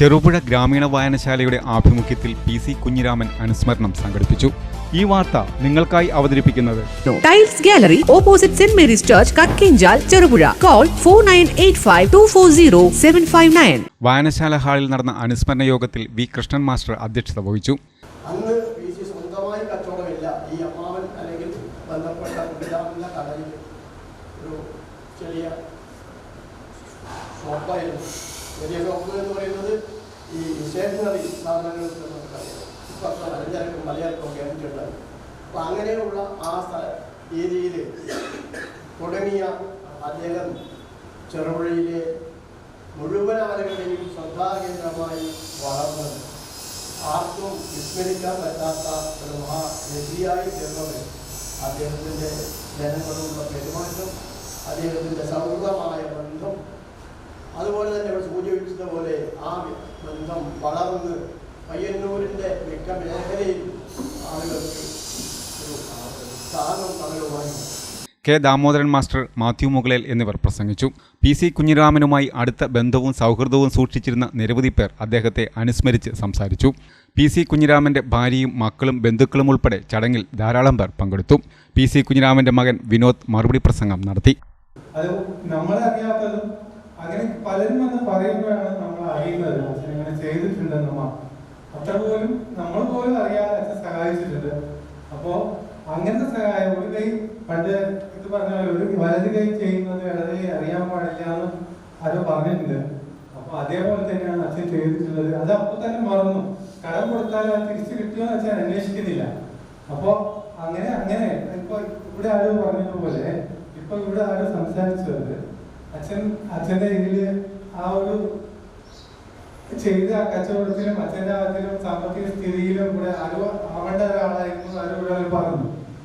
ചെറുപുഴ ഗ്രാമീണ വായനശാലയുടെ ആഭിമുഖ്യത്തിൽ P C Kunhiraman അനുസ്മരണം സംഘടിപ്പിച്ചു. ഈ വാർത്ത നിങ്ങൾക്കായി അവതരിപ്പിക്കുന്നത് tiles gallery opposite saint Mary's church Kakkinchal Cherupuzha call four nine eight five two four zero seven five nine വായനശാല ഹാളിൽ നടന്ന അനുസ്മരണ യോഗത്തിൽ വി. കൃഷ്ണൻ മാസ്റ്റർ അധ്യക്ഷത വഹിച്ചു. അന്ന് വി സി സ്വന്തമായി കച്ചവടമില്ല. ഈ അമ്മാവൻ അല്ലെങ്കിൽ ബന്ധപ്പെട്ട കുട്ടിരാമന്റെ കടയിൽ ഒരു ചെറിയ ഷോപ്പായിരുന്നു. ചെറിയ ഷോപ്പ് എന്ന് പറയുന്നത് ഈ സ്റ്റേഷനറി സാധനങ്ങൾ നമുക്കറിയാം ഇപ്പം അഞ്ചരക്കും മലയാളക്കും ഒക്കെ ആയിട്ടുള്ളത് അപ്പം അങ്ങനെയുള്ള ആ രീതിയിൽ തുടങ്ങിയ അദ്ദേഹം ചെറുപുഴയിലെ മുഴുവൻ ആളുകളെയും ശ്രദ്ധാകേന്ദ്രമായി വളർന്നത് ആർക്കും വിസ്മരിക്കാൻ പറ്റാത്ത ഒരു മഹാനദിയായി തീർന്നത് അദ്ദേഹത്തിന്റെ ജനങ്ങളോടുള്ള പെരുമാറ്റം അദ്ദേഹത്തിന്റെ സൗഹൃദമായ ബന്ധം അതുപോലെ തന്നെ ഇവിടെ സൂചിപ്പിച്ചതുപോലെ ആ ബന്ധം വളർന്ന് പയ്യന്നൂരിന്റെ മിക്ക മേഖലയിൽ ആളുകൾക്ക് സ്ഥാനം കെ ദാമോദരൻ മാസ്റ്റർ മാത്യു മുകളേൽ എന്നിവർ പ്രസംഗിച്ചു. പി സി കുഞ്ഞിരാമനുമായി അടുത്ത ബന്ധവും സൗഹൃദവും സൂക്ഷിച്ചിരുന്ന നിരവധി പേർ അദ്ദേഹത്തെ അനുസ്മരിച്ച് സംസാരിച്ചു. പി സി കുഞ്ഞിരാമന്റെ ഭാര്യയും മക്കളും ബന്ധുക്കളും ഉൾപ്പെടെ ചടങ്ങിൽ ധാരാളം പേർ പങ്കെടുത്തു. പി സി കുഞ്ഞിരാമന്റെ മകൻ വിനോദ് മറുപടി പ്രസംഗം നടത്തി. അത് നമ്മളറിയാത്തതും അങ്ങനെ പലരും വന്ന് പറയുമ്പോഴാണ് നമ്മൾ അറിയുന്നത്. അച്ഛൻ ഇങ്ങനെ ചെയ്തിട്ടുണ്ടെന്ന് അത്ര പോലും നമ്മൾ പോലും അറിയാതെ അച്ഛൻ സഹായിച്ചിട്ടുണ്ട്. അപ്പോ അങ്ങനത്തെ സഹായം ഒരു കൈ പണ്ട് ഇത് പറഞ്ഞ ഒരു വലത് കൈ ചെയ്യുന്നത് ഇടത് കൈ അറിയാൻ പാടില്ല എന്ന് ആരോ പറഞ്ഞിട്ടുണ്ട്. അപ്പൊ അതേപോലെ തന്നെയാണ് അച്ഛൻ ചെയ്തിട്ടുള്ളത്. അത് അപ്പൊ തന്നെ മറന്നു. കടം കൊടുത്താൽ അത് തിരിച്ചു കിട്ടുമെന്ന് അച്ഛൻ അന്വേഷിക്കുന്നില്ല. അപ്പോ അങ്ങനെ അങ്ങനെ ഇപ്പൊ ഇവിടെ ആരോ പറഞ്ഞതുപോലെ ഇപ്പൊ ഇവിടെ ആരോ സംസാരിച്ചത് അച്ഛൻ അച്ഛന്റെ ഇതിൽ ആ ഒരു ചെയ്ത കച്ചവടത്തിലും അച്ഛന്റെ അതിലും സാമ്പത്തിക സ്ഥിതിയിലും കൂടെ അറിവ് ആവേണ്ട ഒരാളായിരുന്നു അറിവ് പറഞ്ഞു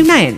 nine